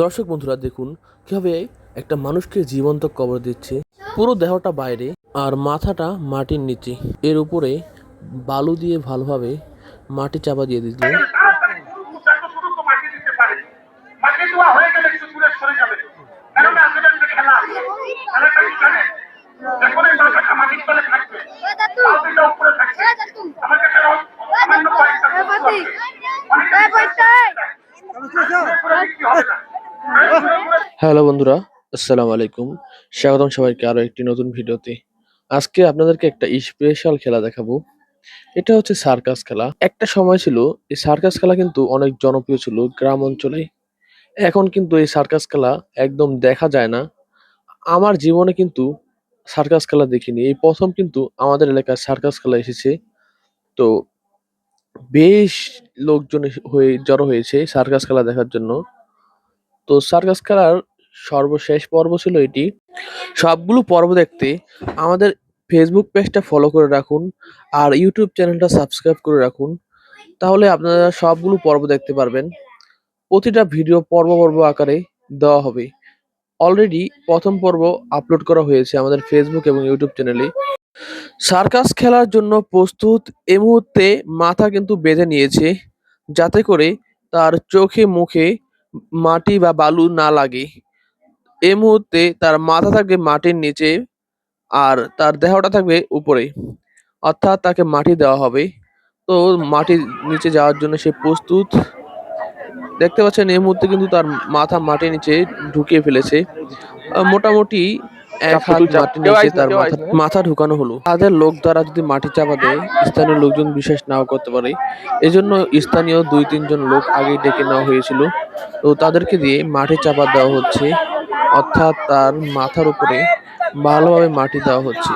দর্শক বন্ধুরা, দেখুন কীভাবে একটা মানুষকে জীবন্ত কবর দিচ্ছে। পুরো দেহটা বাইরে আর মাথাটা মাটির নিচে। এর উপরে বালু দিয়ে ভালোভাবে মাটি চাপা দিয়ে দিল যতটুকু মাটি দিতে পারে মাটি দেওয়া হয়ে গেলে কিছু দূরে সরে যাবে কেননা আসলে একটা খেলা খেলাটা কি জানে যখন এই মাথাটা মাটির তলে থাকবে পা দুটো উপরে থাকবে আমার কাছে সামান্য কয়েকটা বস্তু আছে। অনেকটা করে বিক্রি হবে না হ্যালো বন্ধুরা, আসসালামু আলাইকুম। স্বাগতম সবাইকে আরও একটি নতুন ভিডিওতে। আজকে আপনাদেরকে একটা স্পেশাল খেলা দেখাবো। এটা হচ্ছে সার্কাস খেলা। একটা সময় ছিল, এই সার্কাস খেলা কিন্তু অনেক জনপ্রিয় ছিল গ্রাম অঞ্চলে। এখন কিন্তু এই সার্কাস খেলা একদম দেখা যায় না। আমার জীবনে কিন্তু সার্কাস খেলা দেখিনি। এই প্রথম কিন্তু আমাদের এলাকায় সার্কাস খেলা এসেছে। তো বেশ লোকজন হয়ে, জড়ো হয়েছে সার্কাস খেলা দেখার জন্য। তো সার্কাস খেলার সর্বশেষ পর্ব ছিল এটি। সবগুলো পর্ব দেখতে আমাদের ফেসবুক পেজটা ফলো করে রাখুন আর ইউটিউব চ্যানেলটা সাবস্ক্রাইব করে রাখুন। তাহলে আপনারা সবগুলো পর্ব দেখতে পারবেন। প্রতিটা ভিডিও পর্ব পর্ব আকারে দেওয়া হবে। অলরেডি প্রথম পর্ব আপলোড করা হয়েছে আমাদের ফেসবুক এবং ইউটিউব চ্যানেলে সার্কাস খেলার জন্য প্রস্তুত এই মুহূর্তে মাথা কিন্তু বেঁধে নিয়েছে, যাতে করে তার চোখে মুখে মাটি বা বালু না লাগে। এই মুহূর্তে তার মাথা থাকবে মাটির নিচে আর তার দেহটা থাকবে উপরে। অর্থাৎ তাকে মাটি দেওয়া হবে। তো মাটির নিচে যাওয়ার জন্য সে প্রস্তুত। দেখতে পাচ্ছেন এই মুহূর্তে কিন্তু তার মাথা মাটির নিচে ঢুকিয়ে ফেলেছে। মোটামুটি এক হাত মাটির নিচে তার মাথা মাথা ঢুকানো হলো। তাদের লোক দ্বারা যদি মাটি চাপা দেয় স্থানীয় লোকজন বিশ্বাস নাও করতে পারে। এজন্য স্থানীয় দুই তিনজন লোক আগেই ডেকে নেওয়া হয়েছিল। তো তাদেরকে দিয়ে মাটি চাপা দেওয়া হচ্ছে। অর্থাৎ তার মাথার উপরে ভালোভাবে মাটি দেওয়া হচ্ছে।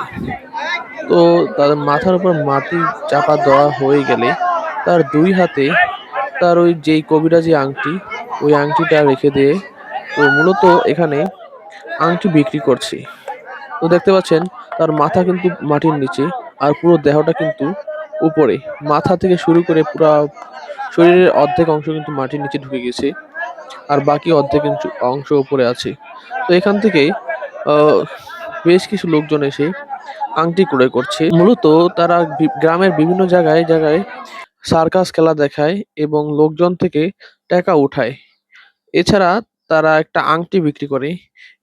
তো তার মাথার উপর মাটি চাপা দেওয়া হয়ে গেলে তার দুই হাতে তার ওই যেই কবিরাজি আংটি, ওই আংটিটা রেখে দিয়ে তো মূলত এখানে আংটি বিক্রি করছে। তো দেখতে পাচ্ছেন, তার মাথা কিন্তু মাটির নিচে আর পুরো দেহটা কিন্তু উপরে। মাথা থেকে শুরু করে পুরো শরীরের অর্ধেক অংশ কিন্তু মাটির নিচে ঢুকে গেছে। আর বাকি অর্ধেক অংশ- উপরে আছে। তো এখান থেকে আহ, বেশ কিছু লোকজন এসে আংটি ক্রয় করছে। মূলত তারা গ্রামের বিভিন্ন জায়গায় জায়গায় সার্কাস খেলা দেখায় এবং লোকজন থেকে টাকা উঠায়। এছাড়া তারা একটা আংটি বিক্রি করে।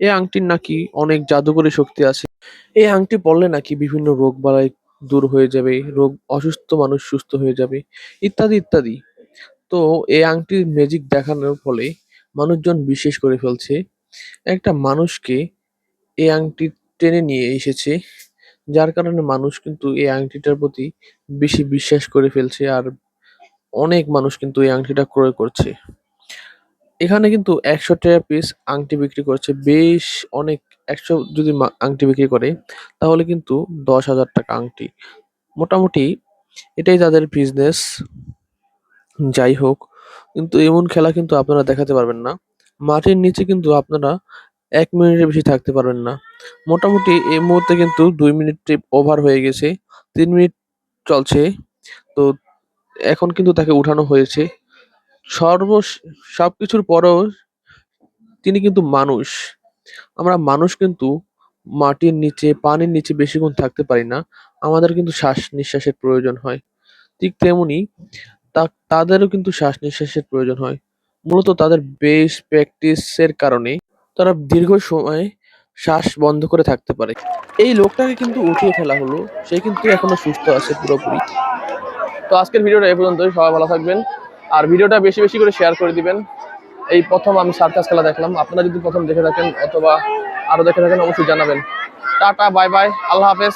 এই আংটির নাকি অনেক জাদুকরী শক্তি আছে। এই আংটি পরলে নাকি বিভিন্ন রোগ বালাই দূর হয়ে যাবে রোগ অসুস্থ মানুষ সুস্থ হয়ে যাবে ইত্যাদি ইত্যাদি। তো এই আংটির ম্যাজিক দেখানোর ফলে মানুষজন বিশ্বাস করে ফেলছে। একটা মানুষকে এই আংটি টেনে নিয়ে এসেছে, যার কারণে মানুষ কিন্তু এই আংটিটার প্রতি বেশি বিশ্বাস করে ফেলছে আর অনেক মানুষ কিন্তু এই আংটিটা ক্রয় করছে। এখানে কিন্তু একশো টাকা পিস আংটি বিক্রি করছে, বেশ অনেক, একশো যদি মা- আংটি বিক্রি করে, তাহলে কিন্তু দশ হাজার টাকা আংটি। মোটামুটি এটাই তাদের বিজনেস যাই হোক, কিন্তু এমন খেলা কিন্তু আপনারা দেখাতে পারবেন না। মাটির নিচে কিন্তু আপনারা এক মিনিটের বেশি থাকতে পারবেন না। মোটামুটি এই মুহূর্তে কিন্তু দুই মিনিট ওভার হয়ে গেছে, তিন মিনিট চলছে। তো এখন কিন্তু তাকে উঠানো হয়েছে। সর্ব সব কিছুর পরেও তিনি কিন্তু মানুষ। আমরা মানুষ কিন্তু মাটির নিচে, পানির নিচে বেশিক্ষণ থাকতে পারি না। আমাদের কিন্তু শ্বাস নিঃশ্বাসের প্রয়োজন হয়। ঠিক তেমনি তা- তাদেরও কিন্তু শ্বাস নিঃশ্বাসের প্রয়োজন হয়। মূলত তাদের বেশ প্র্যাকটিসের কারণে তারা দীর্ঘ সময় শ্বাস বন্ধ করে থাকতে পারে। এই লোকটাকে কিন্তু উঠিয়ে ফেলা হলো। সে কিন্তু এখনও সুস্থ আছে পুরোপুরি। তো আজকের ভিডিওটা এই পর্যন্তই। সবাই ভালো থাকবেন। আর ভিডিওটা বেশি বেশি করে শেয়ার করে দিবেন। এই প্রথম আমি সার্কাস খেলা দেখলাম। আপনারা যদি প্রথম দেখে থাকেন অথবা আরও দেখে থাকেন, অবশ্যই জানাবেন। Tata, bye bye. আল্লাহ হাফেজ।